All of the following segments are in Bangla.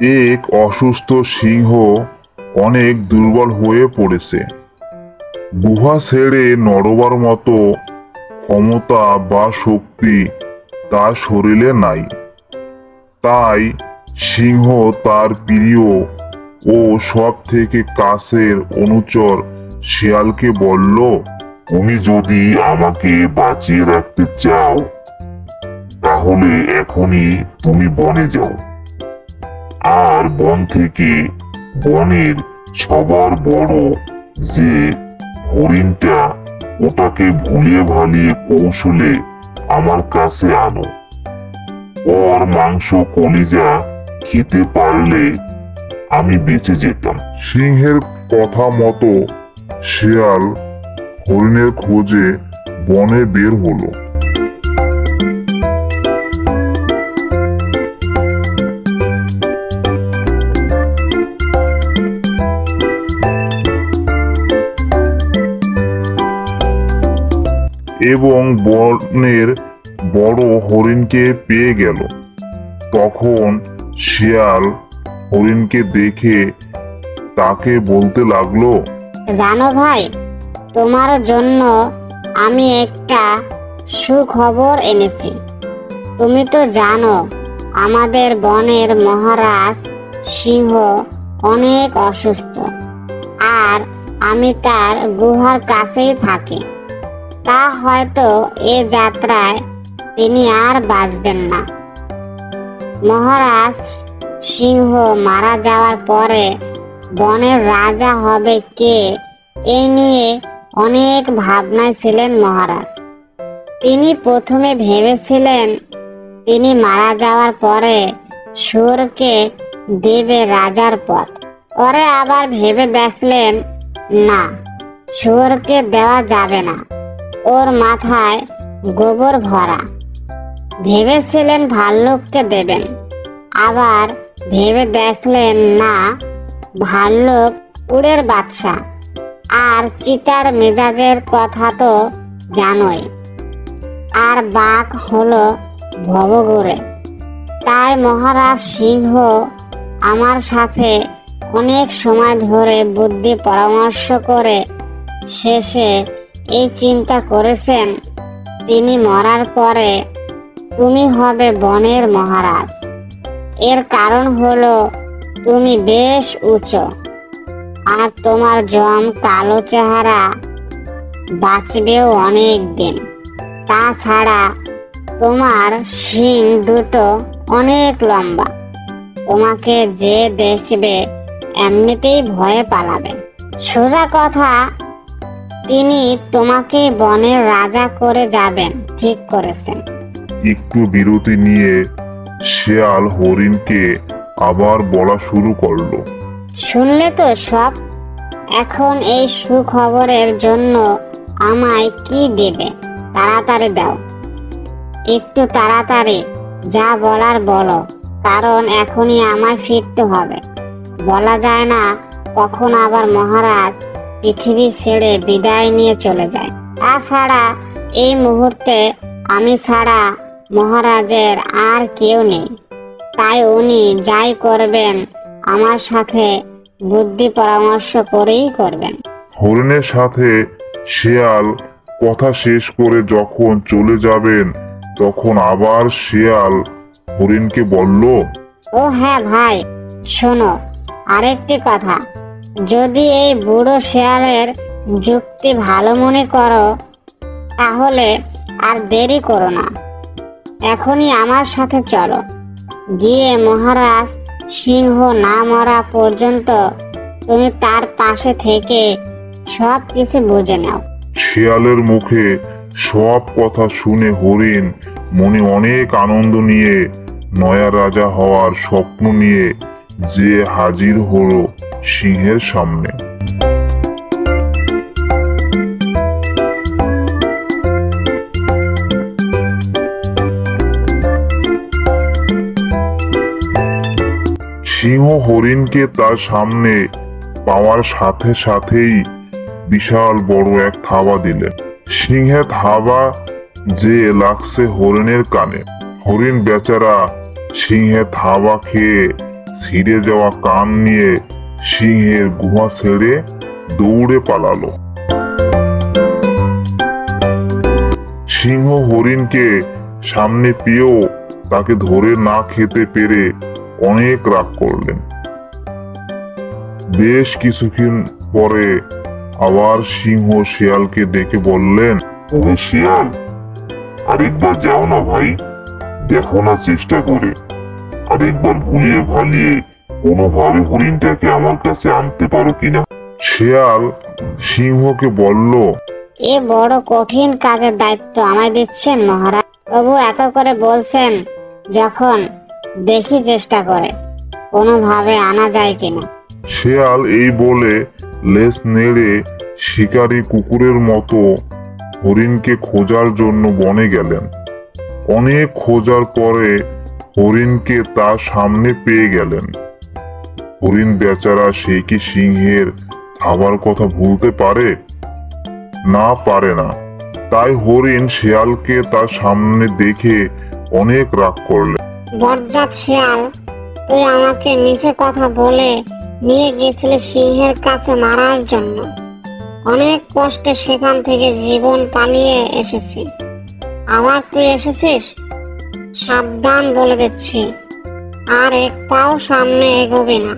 এক অসুস্থ সিংহ অনেক দুর্বল হয়ে পড়েছে। গুহা ছেড়ে নড়বার মতো ক্ষমতা বা শক্তি তার শরীরে নাই। তাই সিংহ তার প্রিয় ও সব থেকে কাছের অনুচর শিয়ালকে বলল, তুমি যদি আমাকে বাঁচিয়ে রাখতে চাও, তাহলে এখনই তুমি বনে যাও। আর বন থেকে বনের সবার বড় যে হরিণটা, ওটাকে ভুলিয়ে ভালিয়ে কৌশলে আমার কাছে আনো। ওর মাংস কলিজা খেতে পারলে আমি বেঁচে যেতাম। সিংহের কথা মতো শেয়াল হরিণের খোঁজে বনে বের হলো। এবং বনের বড় হরিণকে পেয়ে গেল। তখন শিয়াল হরিণকে দেখে তাকে বলতে লাগল, জানো ভাই, তোমার জন্য আমি একটা সুখবর এনেছি। তুমি তো জানো, আমাদের বনের মহারাজ সিংহ অনেক অসুস্থ, আর আমি তার গুহার কাছেই থাকি। তা হয়তো এ যাত্রায় তিনি আর বাঁচবেন না। মহারাজ সিংহ মারা যাওয়ার পরে বনের রাজা হবে কে এই নিয়ে অনেক ভাবনায় ছিলেন মহারাজ। তিনি প্রথমে ভেবেছিলেন তিনি মারা যাওয়ার পরে সুরকে দেবে রাজার পদ পরে আবার ভেবে দেখলেন, না, সুরকে দেওয়া যাবে না। ওর মাথায় গোবর ভরা। ভেবেছিলেন ভাল্লুককে দেবেন। আবার ভেবে দেখলেন না, ভাল্লুক উড়ের বাদশা আর চিতার মেজাজের কথা তো জানোই। আর বাঘ হলো ভবঘুরে। তাই মহারাজ সিংহ আমার সাথে অনেক সময় ধরে বুদ্ধি পরামর্শ করে শেষে এই চিন্তা করেছেন, তিনি মরার পরে তুমি হবে বনের মহারাজ। এর কারণ হলো, তুমি বেশ উঁচু, আর তোমার জম কালো চেহারা বাঁচবেও অনেক দিন। তাছাড়া তোমার শিং দুটো অনেক লম্বা। তোমাকে যে দেখবে, এমনিতেই ভয়ে পালাবে। সোজা কথা তিনি তোমাকে বনের রাজা করে যাবেন ঠিক করেছেন। একটু বিরতি নিয়ে শিয়াল হরিণকে আবার বলা শুরু করল। শুনলে তো সব? এখন এই সুখবরের জন্য আমায় কি দেবে? তাড়াতাড়ি দাও। একটু তাড়াতাড়ি যা বলার বলো কারণ এখনই আমায় ফিরতে হবে। বলা যায় না কখন আবার মহারাজ পৃথিবী ছেড়ে বিদায় নিয়ে চলে যায়। তাছাড়া এই মুহূর্তে আমি ছাড়া মহারাজের আর কেউ নেই। তাই উনি যাই করবেন আমার সাথে বুদ্ধি পরামর্শ করেই করবেন। হরিণের সাথে শিয়াল কথা শেষ করে যখন চলে যাবেন তখন আবার শিয়াল হরিণকে বলল ও হ্যাঁ ভাই শোনো আরেকটি কথা। যদি এই বুড়ো শেয়ালের যুক্তি ভালো মনে করো, তাহলে আর দেরি করো না। এখনই আমার সাথে চলো। গিয়ে মহারাজ সিংহ না মরা পর্যন্ত তুমি তার পাশে থেকে সব কিছু বুঝে নাও। শিয়ালের মুখে সব কথা শুনে হরিণ মনে অনেক আনন্দ নিয়ে নয়া রাজা হওয়ার স্বপ্ন নিয়ে যে হাজির হলো। সিংহের সামনে। সিংহ হরিণকে তার সামনে পাওয়ার সাথে সাথেই বিশাল বড় এক থাবা দিলেন সিংহে থাবা যে লাগছে হরিণের কানে। হরিণ বেচারা সিংহে থাবা খেয়ে ছিঁড়ে যাওয়া কান নিয়ে সিংহের গুহা ছেড়ে দৌড়ে পালালো। সিংহ হরিণকে সামনে পেয়েও তাকে ধরে না খেতে পেরে অনেক রাগ করলেন। বেশ কিছুক্ষণ পরে আবার সিংহ শিয়ালকে ডেকে বললেন ওহে শিয়াল, আরেকবার যাও না ভাই, দেখো না চেষ্টা করে। আরেকবার ভুলিয়ে ভালিয়ে কোনোভাবে হরিণটাকে আমার কাছে আনতে পারো কিনা? শিয়াল সিংহকে বলল এ বড় কঠিন কাজের দায়িত্ব আমায় দিচ্ছেন মহারাজ। তবু এত করে বলছেন যখন দেখি চেষ্টা করে কোনোভাবে আনা যায় কিনা। শেয়াল এই বলে লেজ নেড়ে শিকারী কুকুরের মতো হরিণকে খোঁজার জন্য বনে গেলেন। অনেক খোঁজার পরে হরিণকে তার সামনে পেয়ে গেলেন। হরিণ বেচারা সে কি সিংহের খাবার কথা ভুলতে পারে? না পারে না। তাই হরিণ শেয়ালকে তার সামনে দেখে অনেক রাগ করলেন বরজাত শিয়াল, তুই আমাকে নিচে কথা বলে নিয়ে গেছিলে সিংহের কাছে মারার জন্য। অনেক কষ্টে সেখান থেকে জীবন পালিয়ে এসেছি। আবার তুই এসেছিস? সাবধান বলে দিচ্ছি। আর এক পাও সামনে এগোবে না।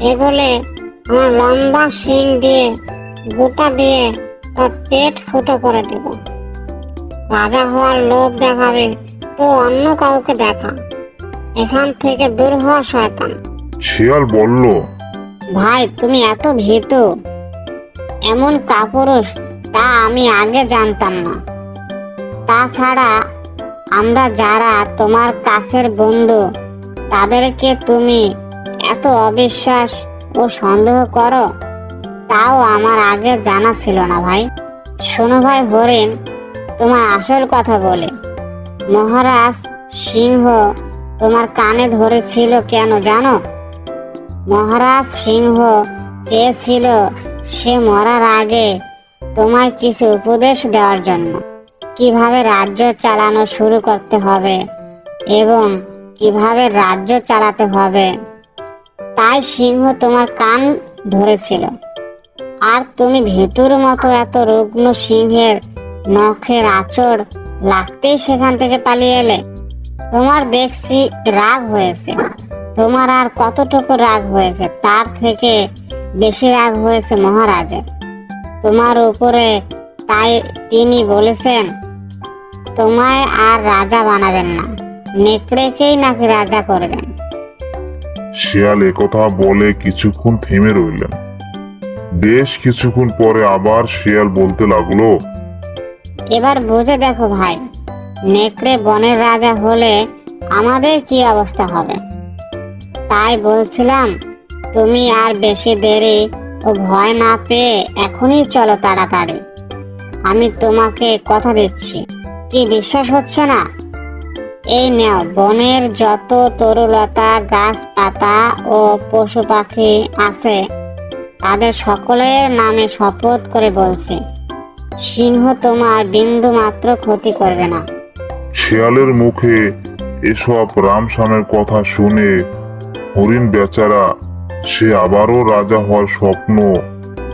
এগোলে আমার লম্বা শিং দিয়ে গোটা দিয়ে তার পেট ফুটো করে দেব। রাজা হওয়ার লোভ দেখাবে তো অন্য কাউকে দেখা। এখান থেকে দূর হওয়া শয়তান। শিয়াল বলল ভাই তুমি এত ভীতু। এমন কাপুরুষ তা আমি আগে জানতাম না। তাছাড়া আমরা যারা তোমার কাছের বন্ধু তাদেরকে তুমি এত অবিশ্বাস ও সন্দেহ করো? তাও আমার আগে জানা ছিল না ভাই। শোনো ভাই হরিণ, তোমার আসল কথা বলে। মহারাজ সিংহ তোমার কানে ধরেছিল কেন জানো? মহারাজ সিংহ চেয়েছিল সে মরার আগে তোমায় কিছু উপদেশ দেওয়ার জন্য। কীভাবে রাজ্য চালানো শুরু করতে হবে এবং কীভাবে রাজ্য চালাতে হবে। তাই সিংহ তোমার কান ধরেছিল। আর তুমি ভেতুর মতো এত রুগ্ন সিংহের নখের আচর লাগতেই সেখান থেকে পালিয়ে এলে। তোমার দেখছি রাগ হয়েছে। তোমার আর কতটুকু রাগ হয়েছে, তার থেকে বেশি রাগ হয়েছে মহারাজের। তোমার উপরে তাই তিনি বলেছেন, তোমায় আর রাজা বানাবেন না। নেকড়েকেই নাকি রাজা করবেন? শিয়াল একথা বলে কিছুক্ষণ থেমে রইলেন। বেশ কিছুক্ষণ পরে আবার শিয়াল বলতে লাগল এবার বুঝে দেখো ভাই নেকড়ে বনের রাজা হলে আমাদের কি অবস্থা হবে? তাই বলছিলাম তুমি আর বেশি দেরি ও ভয় না পেয়ে এখনই চলো তাড়াতাড়ি। আমি তোমাকে কথা দিচ্ছি। কি বিশ্বাস হচ্ছে না? এই নাও, বনের যত তরুলতা, গাছপাতা ও পশু পাখি আছে, তাদের সকলের নামে শপথ করে বলছি, সিংহ তোমার বিন্দু মাত্র ক্ষতি করবে না। শিয়ালের মুখে এসব রামসামের কথা শুনে হরিণ বেচারা, সে আবারও রাজা হওয়ার স্বপ্ন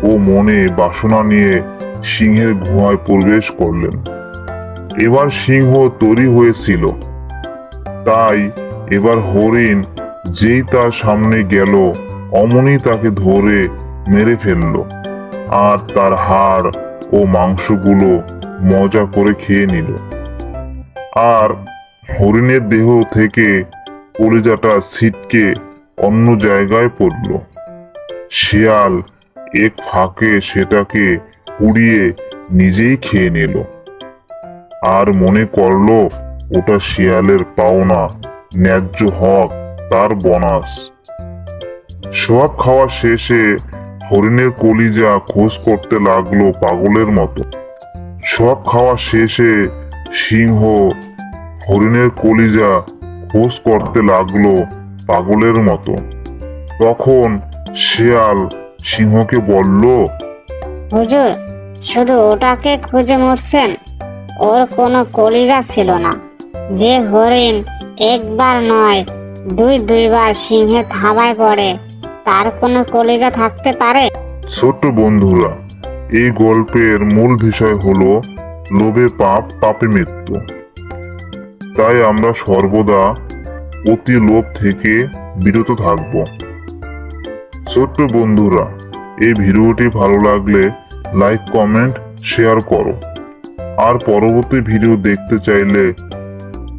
ও মনে বাসনা নিয়ে সিংহের গুহায় প্রবেশ করলেন। এবার সিংহ তৈরি হয়েছিল। তাই এবার হরিণ যেই তার সামনে গেল, অমনি তাকে ধরে মেরে ফেলল। আর তার হাড় ও মাংসগুলো মজা করে খেয়ে নিল। আর হরিণের দেহ থেকে কলিজাটা ছিটকে অন্য জায়গায় পড়ল। শিয়াল এক ফাঁকে সেটাকে পুড়িয়ে নিজেই খেয়ে নিল। আর মনে করল ওটা শিয়ালের পাওনা, ন্যায্য হক, তার বনাস। সব খাওয়া শেষে হরিণের কলিজা খোঁজ করতে লাগল পাগলের মতো। সব খাওয়া শেষে সিংহ হরিণের কলিজা খোঁজ করতে লাগল পাগলের মতো। তখন শিয়াল সিংহকে বলল, হুজুর, শুধু ওটাকে খুঁজে মরছেন? ওর কোনো কলিজা ছিল না। যে হরিণ একবার নয়, দুই দুইবার সিংহে থাবায় পড়ে, তার কোনো কলিজা থাকতে পারে? ছোট্ট বন্ধুরা, এই গল্পের মূল বিষয় হলো, লোভে পাপ, পাপে মৃত্যু। তাই আমরা সর্বদা অতি লোভ থেকে বিরত থাকব। ছোট্ট বন্ধুরা, এই ভিডিওটি ভালো লাগলে লাইক, কমেন্ট, শেয়ার করো। আর পরবর্তী ভিডিও দেখতে চাইলে